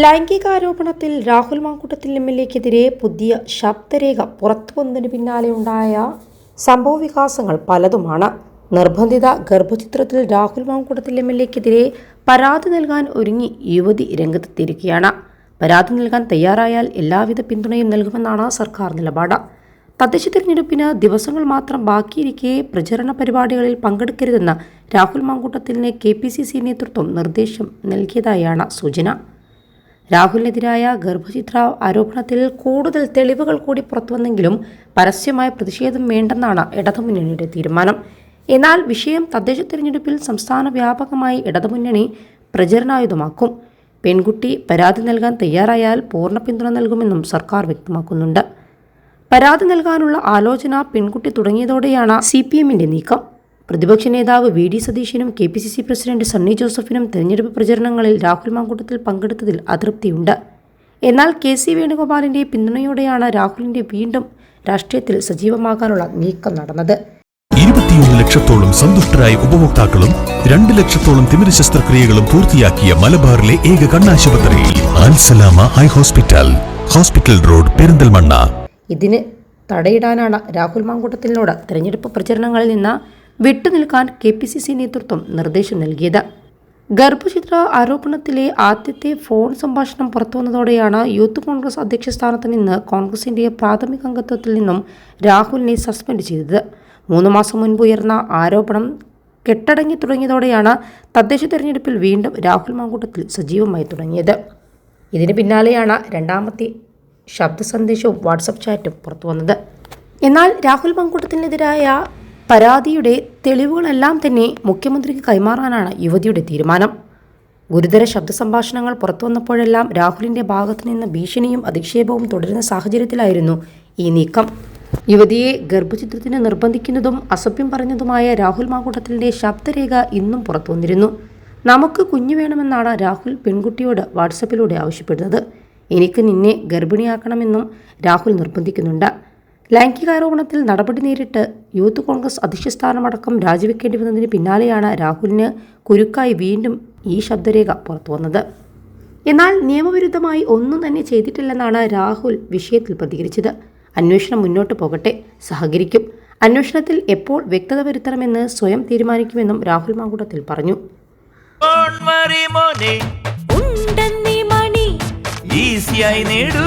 ലൈംഗികാരോപണത്തിൽ Rahul Mamkootathil M L എക്കെതിരെ പുതിയ ശബ്ദരേഖ പുറത്തു വന്നതിന് പിന്നാലെ ഉണ്ടായ സംഭവവികാസങ്ങൾ പലതുമാണ്. നിർബന്ധിത ഗർഭചിത്രത്തിൽ രാഹുൽ മാങ്കൂട്ടത്തിൽ എം എൽ എക്കെതിരെ പരാതി നൽകാൻ ഒരുങ്ങി യുവതി രംഗത്തെത്തിയിരിക്കുകയാണ്. പരാതി നൽകാൻ തയ്യാറായാൽ എല്ലാവിധ പിന്തുണയും നൽകുമെന്നാണ് സർക്കാർ നിലപാട്. തദ്ദേശ തിരഞ്ഞെടുപ്പിന് ദിവസങ്ങൾ മാത്രം ബാക്കിയിരിക്കെ പ്രചരണ പരിപാടികളിൽ പങ്കെടുക്കരുതെന്ന് രാഹുൽ മാങ്കൂട്ടത്തിലിന് കെ പി സി സി നേതൃത്വം നിർദ്ദേശം നൽകിയതായാണ് സൂചന. രാഹുലിനെതിരായ ഗർഭചിത്ര ആരോപണത്തിൽ കൂടുതൽ തെളിവുകൾ കൂടി പുറത്തുവന്നെങ്കിലും പരസ്യമായ പ്രതിഷേധം വേണ്ടെന്നാണ് ഇടതുമുന്നണിയുടെ തീരുമാനം. എന്നാൽ വിഷയം തദ്ദേശ തെരഞ്ഞെടുപ്പിൽ സംസ്ഥാന വ്യാപകമായി ഇടതുമുന്നണി പ്രചരണായുധമാക്കും. പെൺകുട്ടി പരാതി നൽകാൻ തയ്യാറായാൽ പൂർണ പിന്തുണ നൽകുമെന്നും സർക്കാർ വ്യക്തമാക്കുന്നുണ്ട്. പരാതി നൽകാനുള്ള ആലോചന പെൺകുട്ടി തുടങ്ങിയതോടെയാണ് സി പി എമ്മിന്റെ നീക്കം. പ്രതിപക്ഷ നേതാവ് വി ഡി സതീശനും K P C C president Sunny ജോസഫിനും തെരഞ്ഞെടുപ്പ് പ്രചരണങ്ങളിൽ രാഹുൽ മാങ്കൂട്ടത്തിൽ പങ്കെടുത്തതിൽ അതൃപ്തിയുണ്ട്. എന്നാൽ കെ സി വേണുഗോപാലിന്റെ പിന്തുണയോടെയാണ് രാഹുലിന്റെ വീണ്ടും രാഷ്ട്രീയത്തിൽ സജീവമാകാനുള്ള നീക്കം നടന്നത്. ഇരുപത്തിയൊന്ന് ലക്ഷത്തോളം സന്തുഷ്ടരായ ഉപഭോക്താക്കളും രണ്ട് ലക്ഷത്തോളം തിമിര ശസ്ത്രക്രിയകളും പൂർത്തിയാക്കിയ മലബാറിലെ ഏക കണ്ണാശുപത്രി high hospital hospital road Perinthalmanna. ഇതിന് തടയിടാനാണ് രാഹുൽ മാങ്കൂട്ടത്തിനോട് തെരഞ്ഞെടുപ്പ് പ്രചരണങ്ങളിൽ നിന്ന് വിട്ടുനിൽക്കാൻ കെ പി സി സി നേതൃത്വം നിർദ്ദേശം നൽകിയത്. ഗർഭചിത്ര ആരോപണത്തിലെ ആദ്യത്തെ ഫോൺ സംഭാഷണം പുറത്തുവന്നതോടെയാണ് യൂത്ത് കോൺഗ്രസ് അധ്യക്ഷ സ്ഥാനത്ത് നിന്ന് കോൺഗ്രസിന്റെ പ്രാഥമിക അംഗത്വത്തിൽ നിന്നും രാഹുലിനെ സസ്പെൻഡ് ചെയ്തത്. മൂന്ന് മാസം മുൻപ് ഉയർന്ന ആരോപണം കെട്ടടങ്ങി തുടങ്ങിയതോടെയാണ് തദ്ദേശ തെരഞ്ഞെടുപ്പിൽ വീണ്ടും രാഹുൽ മാങ്കൂട്ടത്തിൽ സജീവമായി തുടങ്ങിയത്. ഇതിന് പിന്നാലെയാണ് രണ്ടാമത്തെ ശബ്ദ സന്ദേശവും വാട്സപ്പ് ചാറ്റും പുറത്തുവന്നത്. എന്നാൽ രാഹുൽ മങ്കൂട്ടത്തിനെതിരായ പരാതിയുടെ തെളിവുകളെല്ലാം തന്നെ മുഖ്യമന്ത്രിക്ക് കൈമാറാനാണ് യുവതിയുടെ തീരുമാനം. ഗുരുതര ശബ്ദ സംഭാഷണങ്ങൾ പുറത്തു വന്നപ്പോഴെല്ലാം രാഹുലിന്റെ ഭാഗത്തു നിന്ന് ഭീഷണിയും അധിക്ഷേപവും തുടരുന്ന സാഹചര്യത്തിലായിരുന്നു ഈ നീക്കം. യുവതിയെ ഗർഭചിത്രത്തിന് നിർബന്ധിക്കുന്നതും അസഭ്യം പറഞ്ഞതുമായ രാഹുൽ മാങ്കൂട്ടത്തിന്റെ ശബ്ദരേഖ ഇന്നും പുറത്തു വന്നിരുന്നു നമുക്ക് കുഞ്ഞു വേണമെന്നാണ് രാഹുൽ പെൺകുട്ടിയോട് വാട്സപ്പിലൂടെ ആവശ്യപ്പെടുന്നത്. എനിക്ക് നിന്നെ ഗർഭിണിയാക്കണമെന്നും രാഹുൽ നിർബന്ധിക്കുന്നുണ്ട്. ലൈംഗികാരോപണത്തിൽ നടപടി നേരിട്ട് യൂത്ത് കോൺഗ്രസ് അധ്യക്ഷ സ്ഥാനമടക്കം രാജിവെക്കേണ്ടി വന്നതിന് പിന്നാലെയാണ് രാഹുലിന് കുരുക്കായി വീണ്ടും ഈ ശബ്ദരേഖ പുറത്തുവന്നത് എന്നാൽ നിയമവിരുദ്ധമായി ഒന്നും തന്നെ ചെയ്തിട്ടില്ലെന്നാണ് രാഹുൽ വിഷയത്തിൽ പ്രതികരിച്ചത്. അന്വേഷണം മുന്നോട്ട് പോകട്ടെ സഹകരിക്കും. അന്വേഷണത്തിൽ എപ്പോൾ വ്യക്തത വരുത്തണമെന്ന് സ്വയം തീരുമാനിക്കുമെന്നും രാഹുൽ മാങ്കൂട്ടത്തിൽ പറഞ്ഞു. ഈസിയായി നേടൂ.